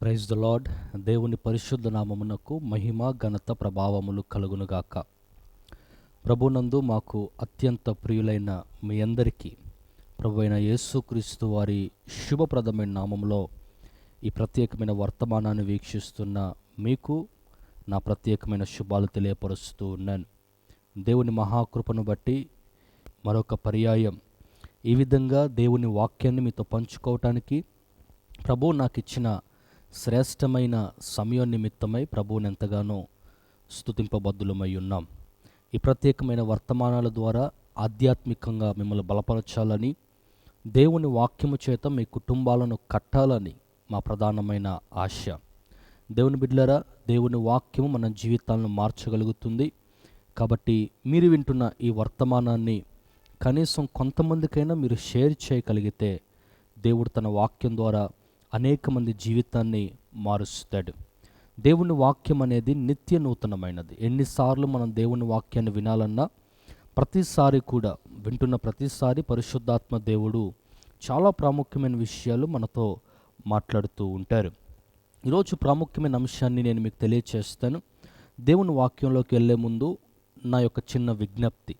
Praise the lord దేవుని పరిశుద్ధ నామమునకు మహిమ ఘనత ప్రభావములు కలుగునుగాక. ప్రభునందు మాకు అత్యంత ప్రియులైన మీ అందరికీ ప్రభు అయిన యేసుక్రీస్తు వారి శుభప్రదమైన నామంలో ఈ ప్రత్యేకమైన వర్తమానాన్ని వీక్షిస్తున్న మీకు నా ప్రత్యేకమైన శుభాలు తెలియపరుస్తూ ఉన్నాను. దేవుని మహాకృపను బట్టి మరొక పర్యాయం. ఈ విధంగా దేవుని వాక్యాన్ని మీతో పంచుకోవటానికి ప్రభు నాకు ఇచ్చిన శ్రేష్టమైన సమయం నిమిత్తమై ప్రభువుని ఎంతగానో స్తుతింపబద్దులమై ఉన్నాం. ఈ ప్రత్యేకమైన వర్తమానాల ద్వారా ఆధ్యాత్మికంగా మిమ్మల్ని బలపరచాలని దేవుని వాక్యము చేత మీ కుటుంబాలను కట్టాలని మా ప్రధానమైన ఆశ. దేవుని బిడ్లరా దేవుని వాక్యము మన జీవితాలను మార్చగలుగుతుంది. కాబట్టి మీరు వింటున్న ఈ వర్తమానాన్ని కనీసం కొంతమందికైనా మీరు షేర్ చేయగలిగితే దేవుడు తన వాక్యం ద్వారా అనేక మంది జీవితాన్ని మారుస్తాడు. దేవుని వాక్యం అనేది నిత్య నూతనమైనది. ఎన్నిసార్లు మనం దేవుని వాక్యాన్ని వినాలన్నా ప్రతిసారి కూడా వింటున్న ప్రతిసారి పరిశుద్ధాత్మ దేవుడు చాలా ప్రాముఖ్యమైన విషయాలు మనతో మాట్లాడుతూ ఉంటారు. ఈరోజు ప్రాముఖ్యమైన అంశాన్ని నేను మీకు తెలియచేస్తాను. దేవుని వాక్యంలోకి వెళ్ళే ముందు నా యొక్క చిన్న విజ్ఞప్తి.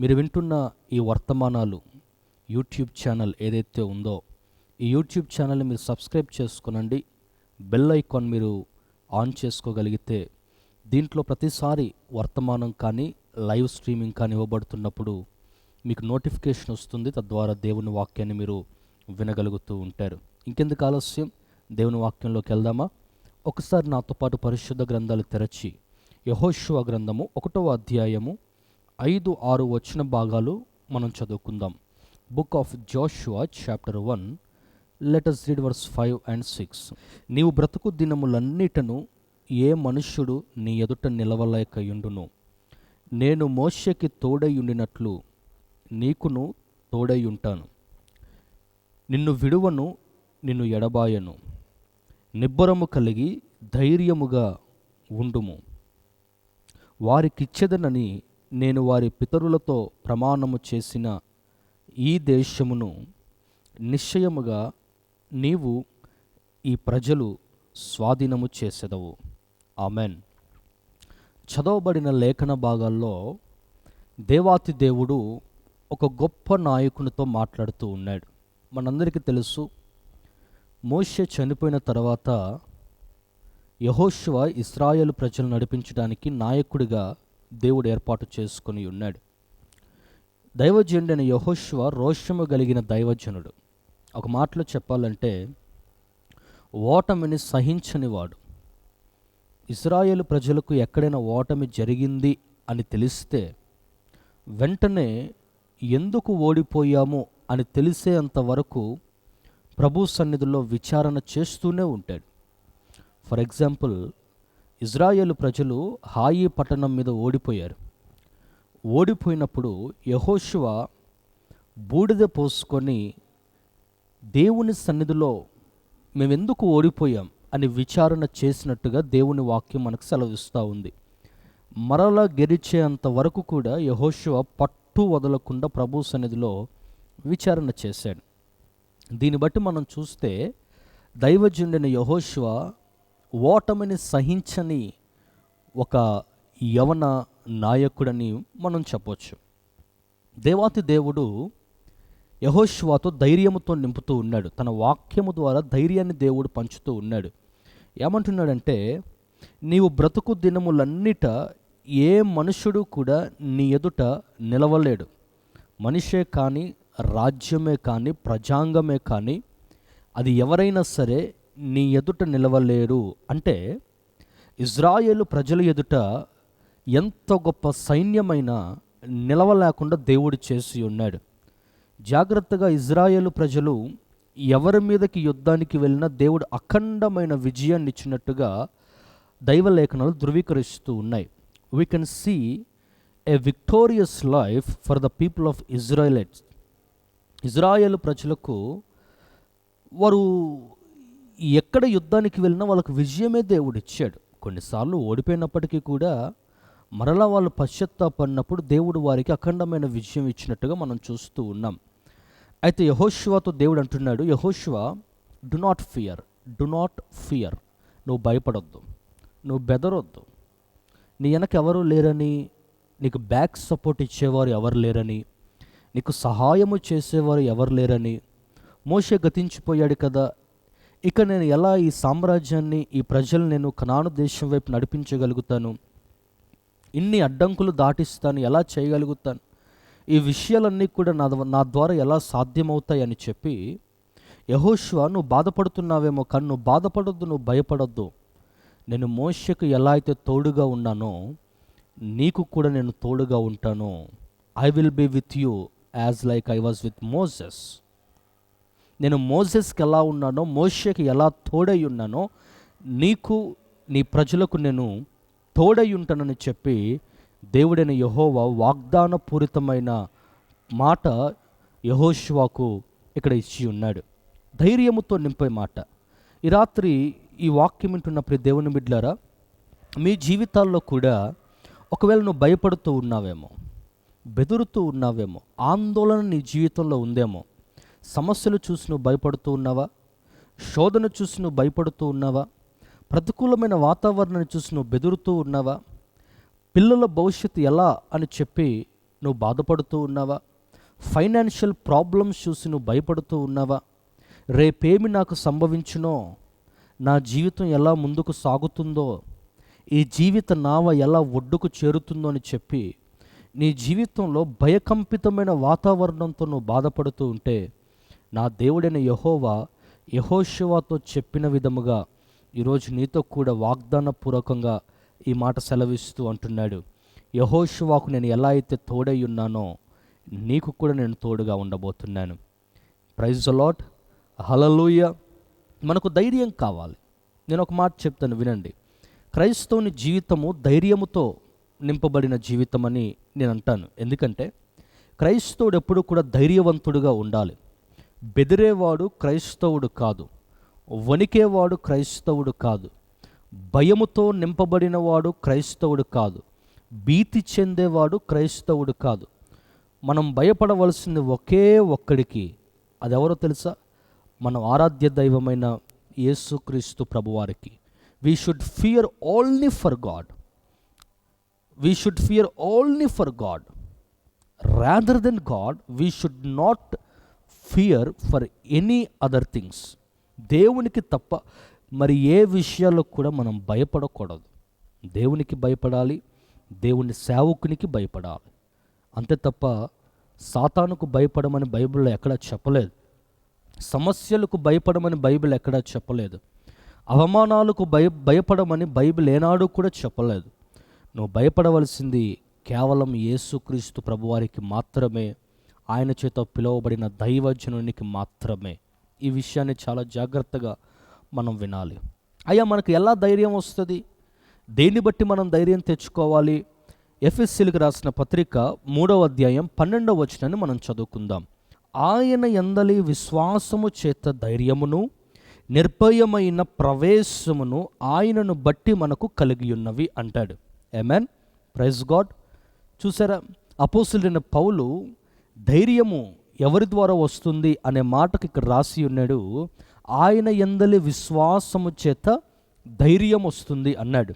మీరు వింటున్న ఈ వర్తమానాలు యూట్యూబ్ ఛానల్ ఏదైతే ఉందో ఈ యూట్యూబ్ ఛానల్ని మీరు సబ్స్క్రైబ్ చేసుకునండి. బెల్ ఐకాన్ మీరు ఆన్ చేసుకోగలిగితే దీంట్లో ప్రతిసారి వర్తమానం కానీ లైవ్ స్ట్రీమింగ్ కానీ ఇవ్వబడుతున్నప్పుడు మీకు నోటిఫికేషన్ వస్తుంది. తద్వారా దేవుని వాక్యాన్ని మీరు వినగలుగుతూ ఉంటారు. ఇంకెందుకు ఆలస్యం? దేవుని వాక్యంలోకి వెళ్దామా? ఒకసారి నాతో పాటు పరిశుద్ధ గ్రంథాలు తెరచి యహోశివ గ్రంథము ఒకటవ అధ్యాయము ఐదు ఆరు వచ్చిన భాగాలు మనం చదువుకుందాం. Book of Joshua chapter one let us read verse five and six నీవు బ్రతుకు దినములన్నిటను ఏ మనుష్యుడు నీ ఎదుట నిలవలేకయుండును. నేను మోషకి తోడయుండినట్లు నీకును తోడయుంటాను. నిన్ను విడువను నిన్ను ఎడబాయను. నిబ్బరము కలిగి ధైర్యముగా ఉండుము. వారికిచ్చెదనని నేను వారి పితరులతో ప్రమాణము చేసిన ఈ దేశమును నిశ్చయముగా నీవు ఈ ప్రజలు స్వాధీనము చేసెదవు. ఆమెన్. చదవబడిన లేఖన భాగాల్లో దేవాతి దేవుడు ఒక గొప్ప నాయకునితో మాట్లాడుతూ ఉన్నాడు. మనందరికీ తెలుసు మోషే చనిపోయిన తర్వాత యహోశివ ఇస్రాయేల్ ప్రజలు నడిపించడానికి నాయకుడిగా దేవుడు ఏర్పాటు చేసుకొని ఉన్నాడు. దైవజనుడైన యహోశివ రోషము కలిగిన దైవజనుడు. ఒక మాటలో చెప్పాలంటే ఓటమిని సహించనివాడు. ఇజ్రాయేల్ ప్రజలకు ఎక్కడైనా ఓటమి జరిగింది అని తెలిస్తే వెంటనే ఎందుకు ఓడిపోయాము అని తెలిసేంత వరకు ప్రభు సన్నిధిలో విచారణ చేస్తూనే ఉంటాడు. ఫర్ ఎగ్జాంపుల్ ఇజ్రాయేల్ ప్రజలు హాయి పట్టణం మీద ఓడిపోయారు. ఓడిపోయినప్పుడు యహోశివ బూడిద పోసుకొని దేవుని సన్నిధిలో మేమెందుకు ఓడిపోయాం అని విచారణ చేసినట్టుగా దేవుని వాక్యం మనకు సెలవిస్తూ ఉంది. మరలా గెలిచేంత వరకు కూడా యహోశివ పట్టు వదలకుండా ప్రభు సన్నిధిలో విచారణ చేశాడు. దీన్ని బట్టి మనం చూస్తే దైవజుండిన యహోశివ ఓటమిని సహించని ఒక యవన నాయకుడని మనం చెప్పొచ్చు. దేవాతి దేవుడు యహోష్వాతో ధైర్యముతో నింపుతూ ఉన్నాడు. తన వాక్యము ద్వారా ధైర్యాన్ని దేవుడు పంచుతూ ఉన్నాడు. ఏమంటున్నాడంటే నీవు బ్రతుకు దినములన్నిట ఏ మనుషుడు కూడా నీ ఎదుట నిలవలేడు. మనిషే కానీ రాజ్యమే కానీ ప్రజాంగమే కానీ అది ఎవరైనా సరే నీ ఎదుట నిలవలేరు అంటే ఇజ్రాయేలు ప్రజల ఎదుట ఎంత గొప్ప సైన్యమైన నిలవలేకుండా దేవుడు చేసి ఉన్నాడు. జాగ్రత్తగా ఇజ్రాయేల్ ప్రజలు ఎవరి మీదకి యుద్ధానికి వెళ్ళినా దేవుడు అఖండమైన విజయాన్ని ఇచ్చినట్టుగా దైవలేఖనాలు ధృవీకరిస్తూ ఉన్నాయి. We can see a victorious life for the people of Israelites Israel ప్రజలకు వారు ఎక్కడ యుద్ధానికి వెళ్ళినా వాళ్ళకు విజయమే దేవుడు ఇచ్చాడు కొన్నిసార్లు ఓడిపోయినప్పటికీ కూడా మరలా వాళ్ళు పశ్చత్తాపడినప్పుడు దేవుడు వారికి అఖండమైన విజయం ఇచ్చినట్టుగా మనం చూస్తూ ఉన్నాం. అయితే యహోశివాతో దేవుడు అంటున్నాడు యహోశివ do not fear do not fear నువ్వు భయపడొద్దు నువ్వు బెదరొద్దు. నీ వెనక ఎవరు లేరని నీకు బ్యాక్ సపోర్ట్ ఇచ్చేవారు ఎవరు లేరని నీకు సహాయము చేసేవారు ఎవరు లేరని. మోషే గతించిపోయాడు కదా. ఇక నేను ఎలా ఈ సామ్రాజ్యాన్ని ఈ ప్రజలు నేను కనాను దేశం వైపు నడిపించగలుగుతాను? ఇన్ని అడ్డంకులు దాటిస్తాను ఎలా చేయగలుగుతాను? ఈ విషయాలన్నీ కూడా నా నా ద్వారా ఎలా సాధ్యమవుతాయని చెప్పి యహోష్వ నువ్వు బాధపడుతున్నావేమో కానీ నువ్వు బాధపడొద్దు నువ్వు భయపడొద్దు. నేను మోషకు ఎలా అయితే తోడుగా ఉన్నానో నీకు కూడా నేను తోడుగా ఉంటాను. I will be with you as like I was with Moses నేను మోజెస్కి ఎలా ఉన్నానో మోషకి ఎలా తోడై ఉన్నానో నీకు నీ ప్రజలకు నేను తోడై ఉంటానని చెప్పి దేవుడైన యహోవా వాగ్దానపూరితమైన మాట యహోష్వాకు ఇక్కడ ఇచ్చి ఉన్నాడు. ధైర్యముతో నింపే మాట. ఈ రాత్రి ఈ వాక్యం వింటున్నప్పుడు దేవుని బిడ్లారా మీ జీవితాల్లో కూడా ఒకవేళ నువ్వు భయపడుతూ ఉన్నావేమో బెదురుతూ ఉన్నావేమో ఆందోళన నీ జీవితంలో ఉందేమో సమస్యలు చూసి నువ్వు భయపడుతూ ఉన్నావా శోధన చూసి నువ్వు భయపడుతూ ఉన్నావా ప్రతికూలమైన వాతావరణాన్ని చూసి నువ్వు బెదురుతూ ఉన్నావా? పిల్లల భవిష్యత్తు ఎలా అని చెప్పి నువ్వు బాధపడుతూ ఉన్నావా? ఫైనాన్షియల్ ప్రాబ్లమ్స్ చూసి నువ్వు భయపడుతూ ఉన్నావా? రేపేమి నాకు సంభవించునో? నా జీవితం ఎలా ముందుకు సాగుతుందో? ఈ జీవిత నావ ఎలా ఒడ్డుకు చేరుతుందో అని చెప్పి నీ జీవితంలో భయకంపితమైన వాతావరణంతో నువ్వు బాధపడుతూ ఉంటే నా దేవుడైన యహోవా యహోశివాతో చెప్పిన విధముగా ఈరోజు నీతో కూడా వాగ్దానపూర్వకంగా ఈ మాట సెలవిస్తూ అంటున్నాడు. యహోషువాకు నేను ఎలా అయితే తోడై ఉన్నానో నీకు కూడా నేను తోడుగా ఉండబోతున్నాను. ప్రైజ్ అలాట్ హలలుయ మనకు ధైర్యం కావాలి. నేను ఒక మాట చెప్తాను వినండి. క్రైస్తవుని జీవితము ధైర్యముతో నింపబడిన జీవితం అని నేను అంటాను. ఎందుకంటే క్రైస్తవుడు ఎప్పుడు కూడా ధైర్యవంతుడుగా ఉండాలి. బెదిరేవాడు క్రైస్తవుడు కాదు. వణికేవాడు క్రైస్తవుడు కాదు. భయముతో నింపబడినవాడు క్రైస్తవుడు కాదు. భీతి చెందేవాడు క్రైస్తవుడు కాదు. మనం భయపడవలసింది ఒకే ఒక్కడికి. అదెవరో తెలుసా? మనం ఆరాధ్య దైవమైన యేసుక్రీస్తు ప్రభువారికి. We should fear only for God we should fear only for God rather then God we should not fear for any other things దేవునికి తప్ప మరి ఏ విషయాల్లో కూడా మనం భయపడకూడదు. దేవునికి భయపడాలి దేవుని సేవకునికి భయపడాలి. అంతే తప్ప సాతానుకు భయపడమని బైబిల్లో ఎక్కడా చెప్పలేదు. సమస్యలకు భయపడమని బైబిల్ ఎక్కడా చెప్పలేదు. అవమానాలకు భయ భయపడమని బైబిల్ ఏనాడు కూడా చెప్పలేదు. నువ్వు భయపడవలసింది కేవలం యేసుక్రీస్తు ప్రభువారికి మాత్రమే ఆయన చేత పిలువబడిన దైవజనునికి మాత్రమే. ఈ విషయాన్ని చాలా జాగ్రత్తగా మనం వినాలి. అయ్యా మనకు ఎలా ధైర్యం వస్తుంది? దేన్ని బట్టి మనం ధైర్యం తెచ్చుకోవాలి? ఎఫ్ఎస్సీలకు రాసిన పత్రిక మూడవ అధ్యాయం పన్నెండవ వచనాన్ని మనం చదువుకుందాం. ఆయన ఎందలి విశ్వాసము చేత ధైర్యమును నిర్భయమైన ప్రవేశమును ఆయనను బట్టి మనకు కలిగి ఉన్నవి అంటాడు. ఎమెన్ ప్రైజ్ గాడ్ చూసారా? అపోసులైన పౌలు ధైర్యము ఎవరి ద్వారా వస్తుంది అనే మాటకు ఇక్కడ రాసి ఉన్నాడు ఆయన ఎందలి విశ్వాసము చేత ధైర్యం వస్తుంది అన్నాడు.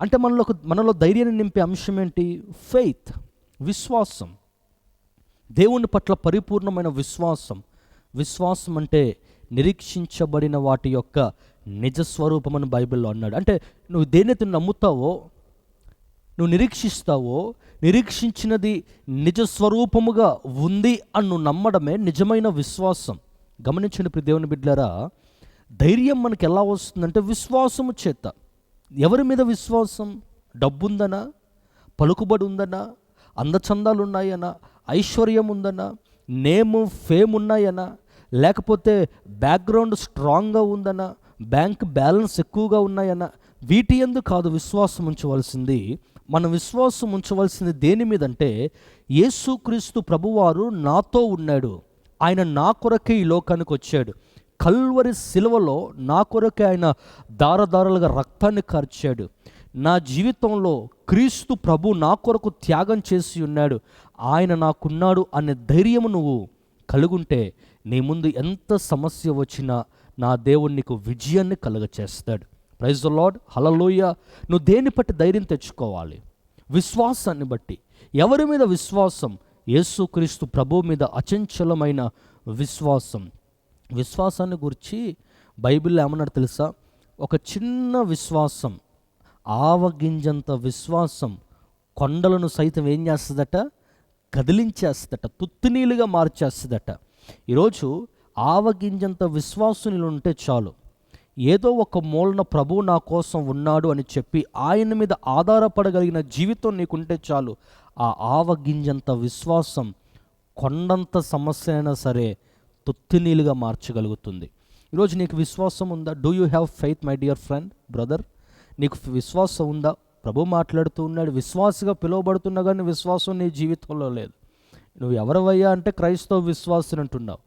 అంటే మనలో మనలో ధైర్యాన్ని నింపే అంశం ఏంటి? ఫెయిత్ విశ్వాసం. దేవుని పట్ల పరిపూర్ణమైన విశ్వాసం. విశ్వాసం అంటే నిరీక్షించబడిన వాటి యొక్క నిజ బైబిల్లో అన్నాడు. అంటే నువ్వు దేనైతే నమ్ముతావో నువ్వు నిరీక్షిస్తావో నిరీక్షించినది నిజ స్వరూపముగా ఉంది అన్ను నమ్మడమే నిజమైన విశ్వాసం. గమనించండి ప్రతి దేవుని బిడ్డలారా ధైర్యం మనకి ఎలా వస్తుందంటే విశ్వాసము చేత. ఎవరి మీద విశ్వాసం? డబ్బుందనా? పలుకుబడి ఉందనా అందచందాలు ఉన్నాయనా ఐశ్వర్యం ఉందనా నేము ఫేమ్ ఉన్నాయనా లేకపోతే బ్యాక్గ్రౌండ్ స్ట్రాంగ్గా ఉందనా? బ్యాంక్ బ్యాలెన్స్ ఎక్కువగా ఉన్నాయనా? వీటి ఎందు కాదు విశ్వాసం ఉంచవలసింది. మన విశ్వాసం ఉంచవలసింది దేని మీద అంటే యేసుక్రీస్తు ప్రభువారు నాతో ఉన్నాడు. ఆయన నా కొరకే ఈ లోకానికి వచ్చాడు. కల్వరి సిలువలో నా కొరకే ఆయన దారదారులుగా రక్తాన్ని కార్చాడు. నా జీవితంలో క్రీస్తు ప్రభు నా కొరకు త్యాగం చేసి ఉన్నాడు. ఆయన నాకున్నాడు అనే ధైర్యము నువ్వు కలుగుంటే నీ ముందు ఎంత సమస్య వచ్చినా నా దేవుడు నీకు విజయాన్ని కలుగచేస్తాడు. ప్రైజ్ ద లాడ్ హలలోయ నువ్వు దేన్ని బట్టి ధైర్యం తెచ్చుకోవాలి? విశ్వాసాన్ని బట్టి. ఎవరి మీద విశ్వాసం? యేసుక్రీస్తు ప్రభు మీద అచంచలమైన విశ్వాసం. విశ్వాసాన్ని గురించి బైబిల్లో ఏమన్నారు తెలుసా? ఒక చిన్న విశ్వాసం ఆవగింజంత విశ్వాసం కొండలను సైతం ఏం చేస్తుందట? కదిలించేస్తుందట తుత్తునీలుగా మార్చేస్తుందట. ఈరోజు ఆవగింజంత విశ్వాసం ఉంటే చాలు. ఏదో ఒక మూలన ప్రభువు నా కోసం ఉన్నాడు అని చెప్పి ఆయన మీద ఆధారపడగలిగిన జీవితం నీకుంటే చాలు. ఆ ఆవగింజంత విశ్వాసం కొండంత సమస్య అయినా సరే తుత్తినీలుగా మార్చగలుగుతుంది. ఈరోజు నీకు విశ్వాసం ఉందా? Do you have faith my dear friend brother నీకు విశ్వాసం ఉందా? ప్రభు మాట్లాడుతూ ఉన్నాడు. విశ్వాసగా పిలువబడుతున్నా కానీ విశ్వాసం నీ జీవితంలో లేదు. నువ్వు ఎవరివయ్యా అంటే క్రైస్తవ విశ్వాసుని అంటున్నావు.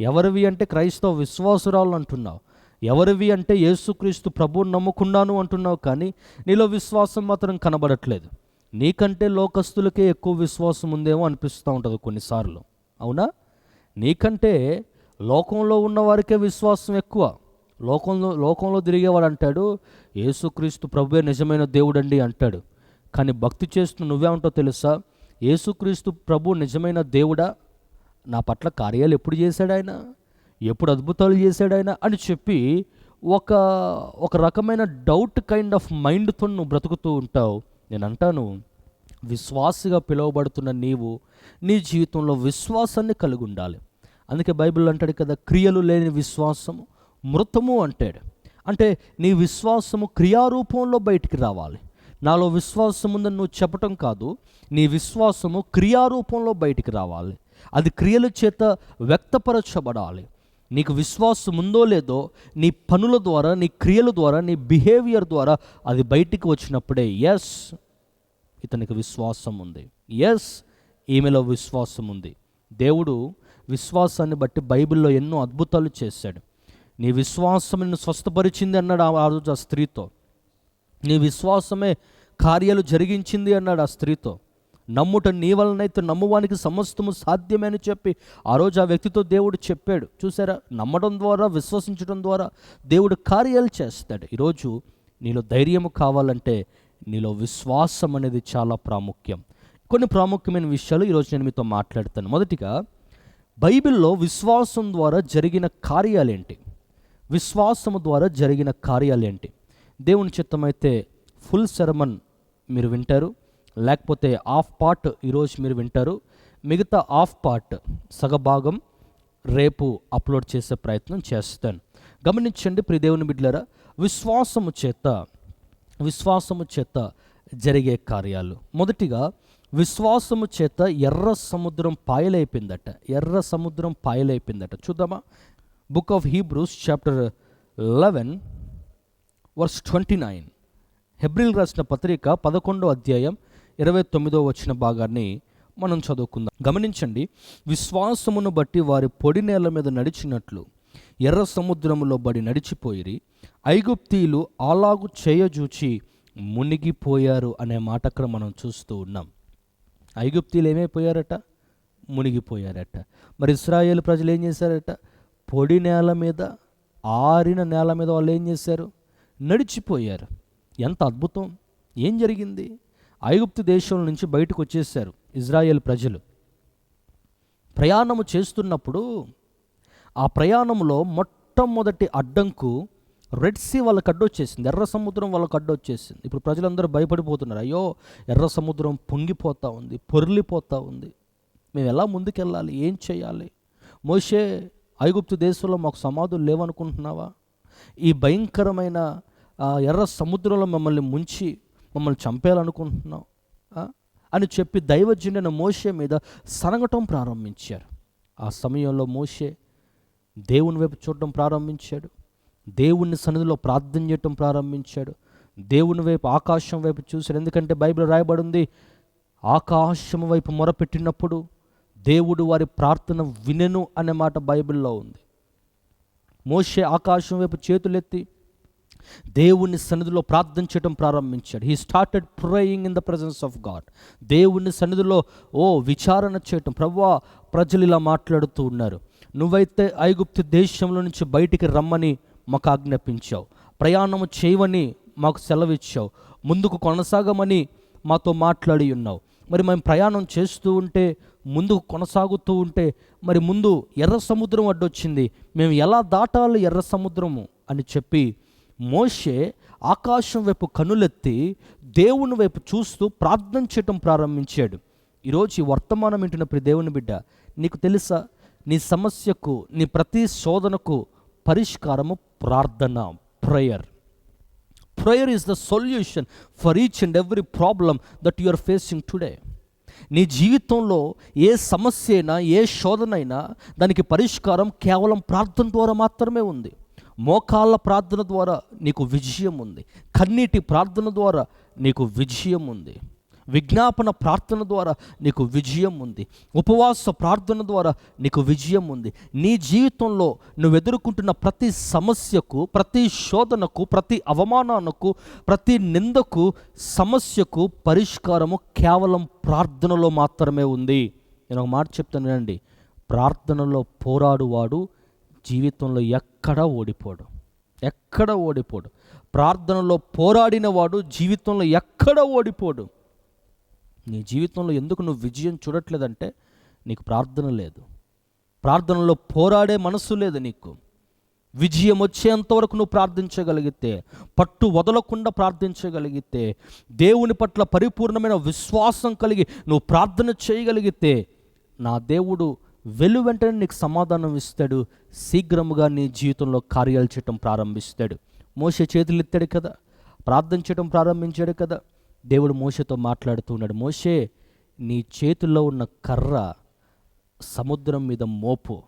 ఎవరివి అంటే క్రైస్తవ విశ్వాసురాలు అంటున్నావు. ఎవరివి అంటే యేసుక్రీస్తు ప్రభువుని నమ్ముకున్నాను అంటున్నావు కానీ నీలో విశ్వాసం మాత్రం కనబడట్లేదు. నీకంటే లోకస్తులకే ఎక్కువ విశ్వాసం ఉందేమో అనిపిస్తూ ఉంటుంది కొన్నిసార్లు. అవునా? నీకంటే లోకంలో ఉన్న వారికే విశ్వాసం ఎక్కువ. లోకంలో లోకంలో తిరిగేవాడు అంటాడు యేసుక్రీస్తు ప్రభువే నిజమైన దేవుడండి అంటాడు. కానీ భక్తి చేస్తున్న నువ్వేమంటో తెలుసా? యేసుక్రీస్తు ప్రభు నిజమైన దేవుడా? నా పట్ల కార్యాలు ఎప్పుడు చేశాడు ఆయన? ఎప్పుడు అద్భుతాలు చేశాడు ఆయన అని చెప్పి ఒక ఒక రకమైన డౌట్ కైండ్ ఆఫ్ మైండ్తో నువ్వు బ్రతుకుతూ ఉంటావు. నేను అంటాను విశ్వాసిగా పిలువబడుతున్న నీవు నీ జీవితంలో విశ్వాసాన్ని కలిగి ఉండాలి. అందుకే బైబిల్ అంటాడు కదా క్రియలు లేని విశ్వాసము మృతము అంటాడు. అంటే నీ విశ్వాసము క్రియారూపంలో బయటికి రావాలి. నాలో విశ్వాసం ఉందని నువ్వు చెప్పటం కాదు నీ విశ్వాసము క్రియారూపంలో బయటికి రావాలి. అది క్రియల చేత వ్యక్తపరచబడాలి. నీకు విశ్వాసం ఉందో లేదో నీ పనుల ద్వారా నీ క్రియల ద్వారా నీ బిహేవియర్ ద్వారా అది బయటికి వచ్చినప్పుడే ఎస్ ఇతనికి విశ్వాసం ఉంది. ఎస్ ఈమెలో విశ్వాసం ఉంది. దేవుడు విశ్వాసాన్ని బట్టి బైబిల్లో ఎన్నో అద్భుతాలు చేశాడు. నీ విశ్వాసం నిన్ను స్వస్థపరిచింది అన్నాడు ఆ రోజు ఆ స్త్రీతో. నీ విశ్వాసమే కార్యాలు జరిగించింది అన్నాడు ఆ స్త్రీతో. నమ్ముట నీ వలనైతే నమ్మువానికి సమస్తము సాధ్యమే అని చెప్పి ఆ రోజు ఆ వ్యక్తితో దేవుడు చెప్పాడు. చూసారా? నమ్మడం ద్వారా విశ్వసించడం ద్వారా దేవుడు కార్యాలు చేస్తాడు. ఈరోజు నీలో ధైర్యము కావాలంటే నీలో విశ్వాసం అనేది చాలా ప్రాముఖ్యం. కొన్ని ప్రాముఖ్యమైన విషయాలు ఈరోజు నేను మీతో మాట్లాడతాను. మొదటిగా బైబిల్లో విశ్వాసం ద్వారా జరిగిన కార్యాలేంటి? విశ్వాసము ద్వారా జరిగిన కార్యాలేంటి? దేవుని చిత్తమైతే ఫుల్ సెరమన్ మీరు వింటారు. లేకపోతే హాఫ్ పార్ట్ ఈరోజు మీరు వింటారు. మిగతా హాఫ్ పార్ట్ సగభాగం రేపు అప్లోడ్ చేసే ప్రయత్నం చేస్తాను. గమనించండి ప్రిదేవుని బిడ్లరా విశ్వాసము చేత విశ్వాసము చేత జరిగే కార్యాలు. మొదటిగా విశ్వాసము చేత ఎర్ర సముద్రం పాయలైపోయిందట. ఎర్ర సముద్రం పాయలైపోయిందట. చూద్దామా? Book of Hebrews chapter eleven verse twenty nine. హెబ్రిల్ రాసిన పత్రిక పదకొండో అధ్యాయం ఇరవై తొమ్మిదో వచ్చిన భాగాన్ని మనం చదువుకుందాం. గమనించండి విశ్వాసమును బట్టి వారి పొడి నేల మీద నడిచినట్లు ఎర్ర సముద్రములో బడి నడిచిపోయిరి ఐగుప్తీయులు అలాగు చేయజూచి మునిగిపోయారు అనే మాట అక్కడ మనం చూస్తూ ఉన్నాం. ఐగుప్తీలు ఏమైపోయారట? మునిగిపోయారట. మరి ఇస్రాయేల్ ప్రజలు ఏం చేశారట? పొడి నేల మీద ఆరిన నేల మీద వాళ్ళు ఏం చేశారు? నడిచిపోయారు. ఎంత అద్భుతం! ఏం జరిగింది? ఐగుప్తు దేశం నుంచి బయటకు వచ్చేసారు ఇజ్రాయెల్ ప్రజలు. ప్రయాణము చేస్తున్నప్పుడు ఆ ప్రయాణంలో మొట్టమొదటి అడ్డంకు రెడ్ సీ వాళ్ళకి అడ్డొచ్చేసింది ఎర్ర సముద్రం వాళ్ళకి అడ్డొచ్చేసింది ఇప్పుడు ప్రజలందరూ భయపడిపోతున్నారు అయ్యో ఎర్ర సముద్రం పొంగిపోతూ ఉంది పొర్లిపోతూ ఉంది. మేము ఎలా ముందుకెళ్ళాలి ఏం చేయాలి? మోషే ఐగుప్తు దేశంలో మాకు సమాధులు లేవనుకుంటున్నావా? ఈ భయంకరమైన ఎర్ర సముద్రంలో మమ్మల్ని ముంచి మమ్మల్ని చంపేయాలనుకుంటున్నాం అని చెప్పి దైవజనుడైన మోషే మీద సనగటం ప్రారంభించారు. ఆ సమయంలో మోషే దేవుని వైపు చూడటం ప్రారంభించాడు. దేవుని సన్నిధిలో ప్రార్థన చేయటం ప్రారంభించాడు. దేవుని వైపు ఆకాశం వైపు చూశాడు. ఎందుకంటే బైబిల్ రాయబడి ఉంది ఆకాశం వైపు మొరపెట్టినప్పుడు దేవుడు వారి ప్రార్థన వినెను అనే మాట బైబిల్లో ఉంది. మోషే ఆకాశం వైపు చేతులెత్తి దేవుని సన్నిధిలో ప్రార్థన చేయడం ప్రారంభించాడు. He started praying in the presence of God దేవుని సన్నిధిలో ఓ విచారణ చేయటం. ప్రవ్వా ప్రజలు ఇలా మాట్లాడుతూ ఉన్నారు. నువ్వైతే ఐగుప్తు దేశంలో నుంచి బయటికి రమ్మని మాకు ఆజ్ఞాపించావు. ప్రయాణము చేయవని మాకు సెలవిచ్చావు. ముందుకు కొనసాగమని మాతో మాట్లాడి ఉన్నావు. మరి మేము ప్రయాణం చేస్తూ ఉంటే ముందుకు కొనసాగుతూ ఉంటే మరి ముందు ఎర్ర సముద్రం అడ్డొచ్చింది. మేము ఎలా దాటాలి ఎర్ర సముద్రము అని చెప్పి మోషే ఆకాశం వైపు కనులెత్తి దేవుని వైపు చూస్తూ ప్రార్థన చేయటం ప్రారంభించాడు. ఈరోజు ఈ వర్తమానం వింటున్న ప్రతి దేవుని బిడ్డ నీకు తెలుసా? నీ సమస్యకు నీ ప్రతి శోధనకు పరిష్కారము ప్రార్థన prayer prayer is the solution for each and every problem that you are facing today నీ జీవితంలో ఏ సమస్య అయినా ఏ శోధనైనా దానికి పరిష్కారం కేవలం ప్రార్థన ద్వారా మాత్రమే ఉంది. మోకాళ్ళ ప్రార్థన ద్వారా నీకు విజయం ఉంది. కన్నీటి ప్రార్థన ద్వారా నీకు విజయం ఉంది. విజ్ఞాపన ప్రార్థన ద్వారా నీకు విజయం ఉంది. ఉపవాస ప్రార్థన ద్వారా నీకు విజయం ఉంది. నీ జీవితంలో నువ్వు ఎదుర్కొంటున్న ప్రతి సమస్యకు ప్రతి శోధనకు ప్రతి అవమానానికి ప్రతి నిందకు సమస్యకు పరిష్కారము కేవలం ప్రార్థనలో మాత్రమే ఉంది. నేను ఒక మాట చెప్తాను వినండి. ప్రార్థనలో పోరాడువాడు జీవితంలో ఎక్కడా ఓడిపోడు. ఎక్కడ ఓడిపోడు. ప్రార్థనలో పోరాడిన వాడు జీవితంలో ఎక్కడ ఓడిపోడు. నీ జీవితంలో ఎందుకు నువ్వు విజయం చూడట్లేదంటే నీకు ప్రార్థన లేదు. ప్రార్థనలో పోరాడే మనసు లేదు నీకు. విజయం వచ్చేంతవరకు నువ్వు ప్రార్థించగలిగితే పట్టు వదలకుండా ప్రార్థించగలిగితే దేవుని పట్ల పరిపూర్ణమైన విశ్వాసం కలిగి నువ్వు ప్రార్థన చేయగలిగితే నా దేవుడు వెలు వెంటనే నీకు సమాధానం ఇస్తాడు. శీఘ్రముగా నీ జీవితంలో కార్యాలు చేయటం ప్రారంభిస్తాడు. మోసే చేతులు ఎత్తాడు కదా. ప్రార్థన చేయటం ప్రారంభించాడు కదా. దేవుడు మోసతో మాట్లాడుతూ ఉన్నాడు. మోసే నీ చేతుల్లో ఉన్న కర్ర సముద్రం మీద మోపు.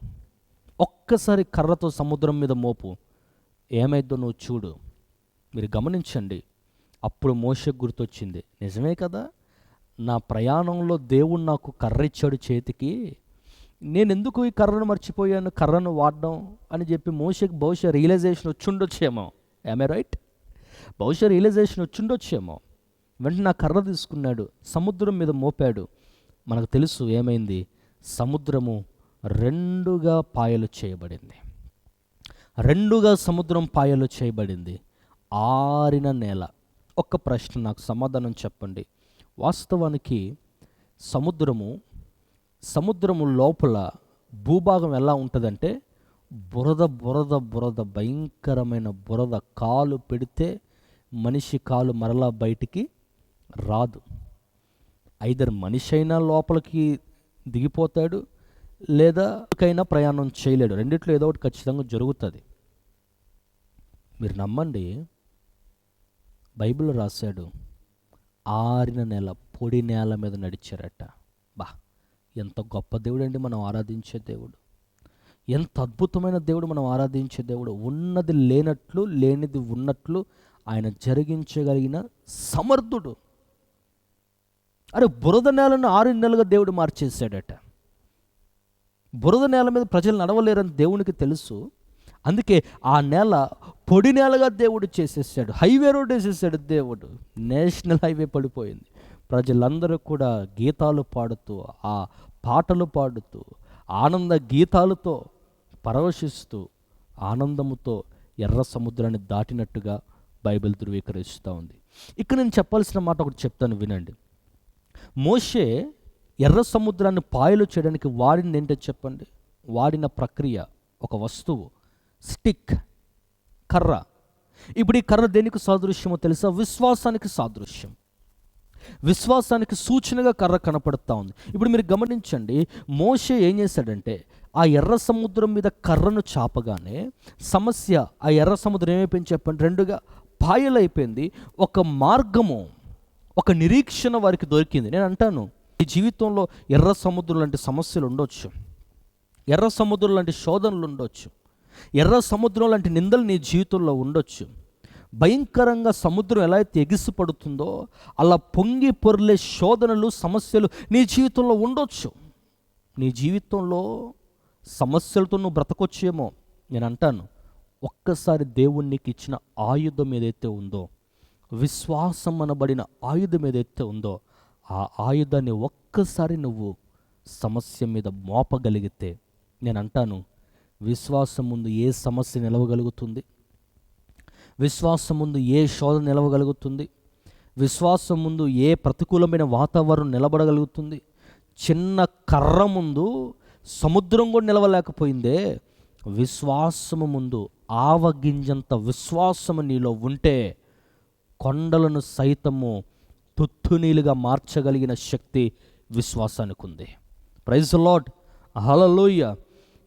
ఒక్కసారి కర్రతో సముద్రం మీద మోపు. ఏమైద్దో నువ్వు చూడు. మీరు గమనించండి. అప్పుడు మోస గుర్తొచ్చింది. నిజమే కదా? నా ప్రయాణంలో దేవుడు నాకు కర్ర ఇచ్చాడు చేతికి. నేను ఎందుకు ఈ కర్రను మర్చిపోయాను? కర్రను వాడడం అని చెప్పి మోషకి బహుశా రియలైజేషన్ వచ్చిండొచ్చేమో. ఏమే రైట్ బహుశా రియలైజేషన్ వచ్చిండొచ్చేమో. వెంటనే నా కర్ర తీసుకున్నాడు. సముద్రం మీద మోపాడు. మనకు తెలుసు ఏమైంది? సముద్రము రెండుగా పాయలు చేయబడింది. రెండుగా సముద్రం పాయలు చేయబడింది. ఆరిన నేల. ఒక్క ప్రశ్న నాకు సమాధానం చెప్పండి. వాస్తవానికి సముద్రము సముద్రము లోపల భూభాగం ఎలా ఉంటుందంటే బురద బురద బురద భయంకరమైన బురద కాలు పెడితే మనిషి కాలు మరలా బయటికి రాదు. ఐదర్ మనిషి అయినా లోపలికి దిగిపోతాడు లేదా కైనా ప్రయాణం చేయలేడు. రెండిట్లో ఏదో ఒకటి ఖచ్చితంగా జరుగుతుంది. మీరు నమ్మండి బైబిల్ రాశాడు ఆరిన నేల పొడి నేల మీద నడిచారట. బా. ఎంత గొప్ప దేవుడు అండి మనం ఆరాధించే దేవుడు. ఎంత అద్భుతమైన దేవుడు మనం ఆరాధించే దేవుడు. ఉన్నది లేనట్లు లేనిది ఉన్నట్లు ఆయన జరిగించగలిగిన సమర్థుడు. అరే బురద నేలను ఆరు నెలలుగా దేవుడు మార్చేశాడట. బురద నేల మీద ప్రజలు నడవలేరని దేవునికి తెలుసు. అందుకే ఆ నేల పొడి నేలగా దేవుడు చేసేసాడు. హైవే రోడ్ వేసేసాడు దేవుడు. నేషనల్ హైవే పడిపోయింది. ప్రజలందరూ కూడా గీతాలు పాడుతూ ఆ పాటలు పాడుతూ ఆనంద గీతాలతో పరవశిస్తూ ఆనందముతో ఎర్ర సముద్రాన్ని దాటినట్టుగా బైబిల్ ధృవీకరిస్తూ ఉంది. ఇక్కడ నేను చెప్పాల్సిన మాట ఒకటి చెప్తాను వినండి. మోషే ఎర్ర సముద్రాన్ని పాయలు చేయడానికి వాడింది ఏంటో చెప్పండి? వాడిన ప్రక్రియ ఒక వస్తువు స్టిక్ కర్ర. ఇప్పుడు ఈ కర్ర దేనికి సాదృశ్యమో తెలుసా? విశ్వాసానికి సాదృశ్యం. విశ్వాసానికి సూచనగా కర్ర కనపడుతూ ఉంది. ఇప్పుడు మీరు గమనించండి మోషే ఏం చేశాడంటే ఆ ఎర్ర సముద్రం మీద కర్రను చాపగానే సమస్య ఆ ఎర్ర సముద్రం ఏమైపోయింది చెప్పండి. రెండుగా పాయలైపోయింది. ఒక మార్గము ఒక నిరీక్షణ వారికి దొరికింది. నేను అంటాను ఈ జీవితంలో ఎర్ర సముద్రం లాంటి సమస్యలు ఉండొచ్చు. ఎర్ర సముద్రం లాంటి శోధనలు ఉండొచ్చు. ఎర్ర సముద్రం లాంటి నిందలు నీ జీవితంలో ఉండొచ్చు. భయంకరంగా సముద్రం ఎలా అయితే ఎగిసిపడుతుందో అలా పొంగి పొర్లే శోధనలు సమస్యలు నీ జీవితంలో ఉండొచ్చు. నీ జీవితంలో సమస్యలతో నువ్వు బ్రతకొచ్చేమో నేను అంటాను. ఒక్కసారి దేవుడు నీకు ఇచ్చిన ఆయుధం ఏదైతే ఉందో విశ్వాసం అనబడిన ఆయుధం ఏదైతే ఉందో ఆ ఆయుధాన్ని ఒక్కసారి నువ్వు సమస్య మీద మోపగలిగితే నేను అంటాను విశ్వాసం ముందు ఏ సమస్య నిలవగలుగుతుంది? విశ్వాసం ముందు ఏ శోధన నిలవగలుగుతుంది? విశ్వాసం ముందు ఏ ప్రతికూలమైన వాతావరణం నిలబడగలుగుతుంది? చిన్న కర్ర ముందు సముద్రం కూడా నిలవలేకపోయిందే. విశ్వాసము ముందు ఆవగింజంత విశ్వాసము నీలో ఉంటే కొండలను సైతము తుత్తునీలుగా మార్చగలిగిన శక్తి విశ్వాసానికి ఉంది. ప్రైజ్ లాడ్ హలలోయ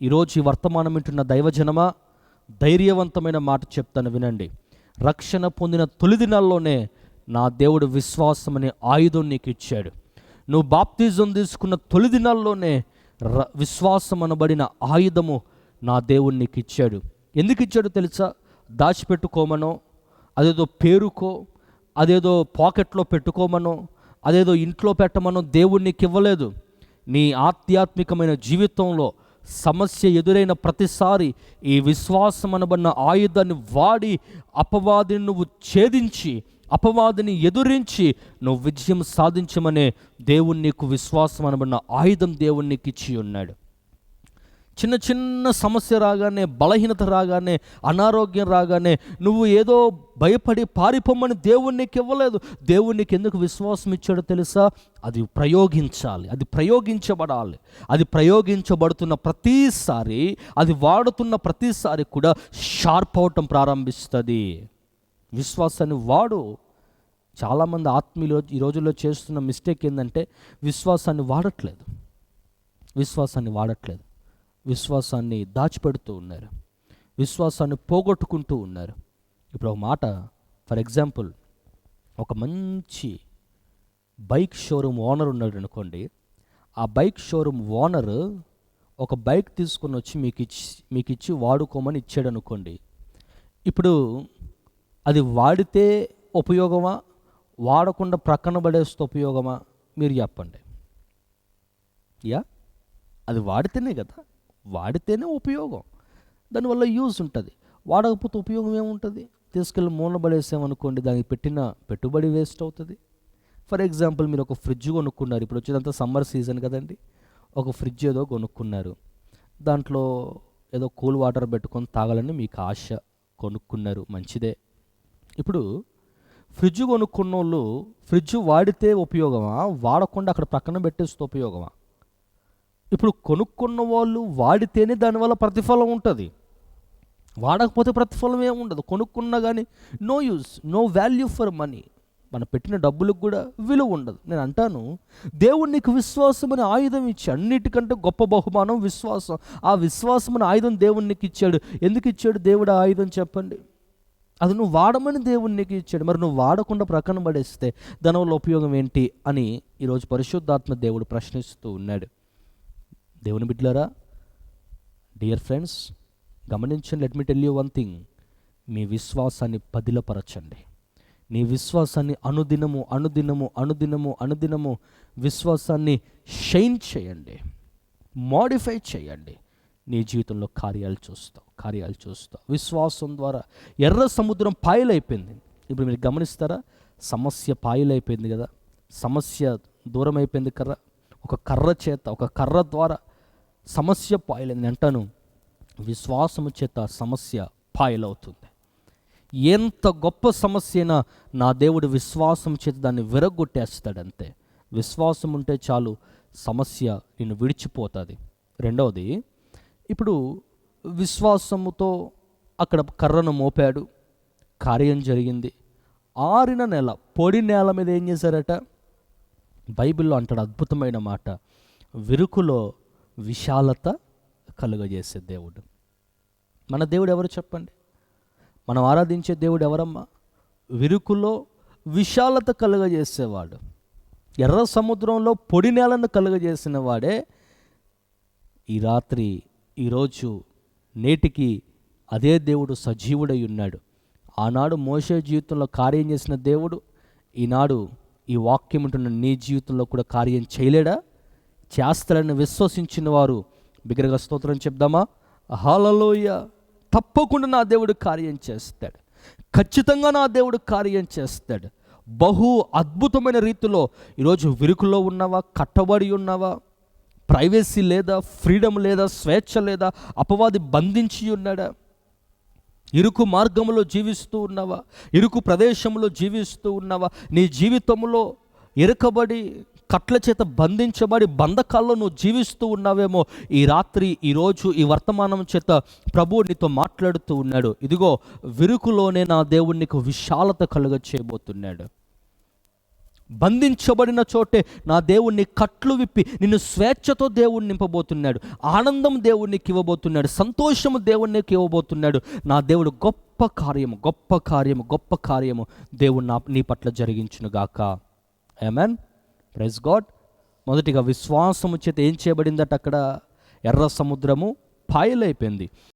ఈరోజు ఈ వర్తమానం వింటున్న దైవజనమా? ధైర్యవంతమైన మాట చెప్తాను వినండి. రక్షణ పొందిన తొలి దినాల్లోనే నా దేవుడు విశ్వాసం అనే ఆయుధం నీకు ఇచ్చాడు నువ్వు బాప్తిజం తీసుకున్న తొలి దినాల్లోనే ర విశ్వాసం అనబడిన ఆయుధము నా దేవుడు నీకు ఇచ్చాడు ఎందుకు ఇచ్చాడో తెలుసా? దాచిపెట్టుకోమనో అదేదో పేరుకో అదేదో పాకెట్లో పెట్టుకోమనో అదేదో ఇంట్లో పెట్టమనో దేవుడు నీకు ఇవ్వలేదు నీ ఆధ్యాత్మికమైన జీవితంలో సమస్య ఎదురైన ప్రతిసారి ఈ విశ్వాసం అనబడిన ఆయుధాన్ని వాడి అపవాదిని నువ్వు ఛేదించి అపవాదిని ఎదురించి నువ్వు విజయం సాధించమనే దేవుణ్ణి నీకు విశ్వాసం అనబడిన ఆయుధం దేవుణ్ణికి ఇచ్చి ఉన్నాడు. చిన్న చిన్న సమస్య రాగానే బలహీనత రాగానే అనారోగ్యం రాగానే నువ్వు ఏదో భయపడి పారిపోమని దేవుడు నీకు ఇవ్వలేదు దేవుడు నీకు ఎందుకు విశ్వాసం ఇచ్చాడో తెలుసా? అది ప్రయోగించాలి. అది ప్రయోగించబడాలి. అది ప్రయోగించబడుతున్న ప్రతిసారి అది వాడుతున్న ప్రతిసారి కూడా షార్ప్ అవటం ప్రారంభిస్తుంది. విశ్వాసాన్ని వాడు. చాలామంది ఆత్మీయులు ఈ రోజుల్లో చేస్తున్న మిస్టేక్ ఏంటంటే విశ్వాసాన్ని వాడట్లేదు. విశ్వాసాన్ని వాడట్లేదు. విశ్వాసాన్ని దాచిపెడుతూ ఉన్నారు. విశ్వాసాన్ని పోగొట్టుకుంటూ ఉన్నారు. ఇప్పుడు ఒక మాట ఫర్ ఎగ్జాంపుల్ ఒక మంచి బైక్ షోరూమ్ ఓనర్ ఉన్నాడు అనుకోండి. ఆ బైక్ షోరూమ్ ఓనర్ ఒక బైక్ తీసుకొని వచ్చి మీకు ఇచ్చి మీకు ఇచ్చి వాడుకోమని ఇచ్చాడు అనుకోండి. ఇప్పుడు అది వాడితే ఉపయోగమా? వాడకుండా ప్రక్కన పడేస్తే ఉపయోగమా? మీరు చెప్పండి. యా? అది వాడితేనే కదా. వాడితేనే ఉపయోగం. దానివల్ల యూజ్ ఉంటుంది. వాడకపోతే ఉపయోగం ఏముంటుంది? తీసుకెళ్ళి మూల పడేసామనుకోండి దానికి పెట్టిన పెట్టుబడి వేస్ట్ అవుతుంది. ఫర్ ఎగ్జాంపుల్ మీరు ఒక ఫ్రిడ్జ్ కొనుక్కున్నారు. ఇప్పుడు వచ్చేదంతా సమ్మర్ సీజన్ కదండి. ఒక ఫ్రిడ్జ్ ఏదో కొనుక్కున్నారు. దాంట్లో ఏదో కూల్ వాటర్ పెట్టుకొని తాగాలని మీకు ఆశ కొనుక్కున్నారు. మంచిదే. ఇప్పుడు ఫ్రిడ్జ్ కొనుక్కున్న వాళ్ళు ఫ్రిడ్జ్ వాడితే ఉపయోగమా? వాడకుండా అక్కడ పక్కన పెట్టేస్తే ఉపయోగమా? ఇప్పుడు కొనుక్కున్న వాళ్ళు వాడితేనే దానివల్ల ప్రతిఫలం ఉంటుంది. వాడకపోతే ప్రతిఫలం ఏమి ఉండదు. కొనుక్కున్నా కానీ no use no value for money మనం పెట్టిన డబ్బులకు కూడా విలువ ఉండదు. నేను అంటాను దేవుడు నీకు విశ్వాసం అనే ఆయుధం ఇచ్చి అన్నిటికంటే గొప్ప బహుమానం విశ్వాసం. ఆ విశ్వాసం అనే ఆయుధం దేవుడు నీకు ఇచ్చాడు. ఎందుకు ఇచ్చాడు దేవుడు ఆ ఆయుధం చెప్పండి? అది నువ్వు వాడమని దేవుడు నీకు ఇచ్చాడు. మరి నువ్వు వాడకుండా ప్రక్కన పడేస్తే దానివల్ల ఉపయోగం ఏంటి అని ఈరోజు పరిశుద్ధాత్మ దేవుడు ప్రశ్నిస్తూ ఉన్నాడు. దేవుని బిడ్డలారా డియర్ ఫ్రెండ్స్ గమనించండి let me tell you one thing మీ విశ్వాసాన్ని పదిలపరచండి. నీ విశ్వాసాన్ని అనుదినము అనుదినము అనుదినము అనుదినము విశ్వాసాన్ని షైన్ చేయండి. మోడిఫై చేయండి. నీ జీవితంలో కార్యాలు చూస్తావు కార్యాలు చూస్తావు. విశ్వాసం ద్వారా ఎర్ర సముద్రం పాయలైపోయింది. ఇప్పుడు మీరు గమనిస్తారా? సమస్య పాయలైపోయింది కదా. సమస్య దూరం అయిపోయింది కర్ర. ఒక కర్ర చేత ఒక కర్ర ద్వారా సమస్య పాయలైంది. అంటాను విశ్వాసము చేత సమస్య పాయలవుతుంది. ఎంత గొప్ప సమస్య అయినా నా దేవుడు విశ్వాసం చేత దాన్ని విరగొట్టేస్తాడంతే. విశ్వాసం ఉంటే చాలు సమస్య నిన్ను విడిచిపోతుంది. రెండవది ఇప్పుడు విశ్వాసముతో అక్కడ కర్రను మోపాడు. కార్యం జరిగింది. ఆరిన నెల పొడి నేల మీద ఏం చేశారట? బైబిల్లో అంటాడు అద్భుతమైన మాట. విరుకులో విశాలత కలుగజేసే దేవుడు. మన దేవుడు ఎవరు చెప్పండి? మనం ఆరాధించే దేవుడు ఎవరమ్మా? విరుకులో విశాలత కలుగజేసేవాడు. ఎర్ర సముద్రంలో పొడి నేలను కలుగజేసిన వాడే ఈ రాత్రి ఈరోజు నేటికి అదే దేవుడు సజీవుడై ఉన్నాడు. ఆనాడు మోసే జీవితంలో కార్యం చేసిన దేవుడు ఈనాడు ఈ వాక్యం ఉంటున్న నీ జీవితంలో కూడా కార్యం చేయలేడా? చేస్తాడని విశ్వసించిన వారు బిగ్గరగా స్తోత్రం చెప్దామా? హాలలోయ తప్పకుండా నా దేవుడు కార్యం చేస్తాడు. ఖచ్చితంగా నా దేవుడు కార్యం చేస్తాడు. బహు అద్భుతమైన రీతిలో ఈరోజు విరుకులో ఉన్నావా? కట్టబడి ఉన్నావా? ప్రైవసీ లేదా? ఫ్రీడమ్ లేదా? స్వేచ్ఛ లేదా? అపవాది బంధించి ఉన్నాడా? ఇరుకు మార్గంలో జీవిస్తూ ఉన్నావా? ఇరుకు ప్రదేశంలో జీవిస్తూ ఉన్నావా? నీ జీవితంలో ఇరకబడి కట్ల చేత బంధించబడి బంధకాల్లో నువ్వు జీవిస్తూ ఉన్నావేమో ఈ రాత్రి ఈరోజు ఈ వర్తమానం చేత ప్రభువు నీతో మాట్లాడుతూ ఉన్నాడు. ఇదిగో విరుకులోనే నా దేవుడు నీకు విశాలత కలుగ చేయబోతున్నాడు బంధించబడిన చోటే నా దేవుణ్ణి కట్లు విప్పి నిన్ను స్వేచ్ఛతో దేవుణ్ణి నింపబోతున్నాడు. ఆనందం దేవునికి ఇవ్వబోతున్నాడు. సంతోషము దేవునికి ఇవ్వబోతున్నాడు. నా దేవుడు గొప్ప కార్యము గొప్ప కార్యము గొప్ప కార్యము దేవుడు నా నీ పట్ల జరిగించునుగాక. ఏమన్ ప్రైజ్ గాడ్. మొదటిగా విశ్వాసము చేత ఏం చేయబడిందట అక్కడ? ఎర్ర సముద్రము పాయలైపోయింది.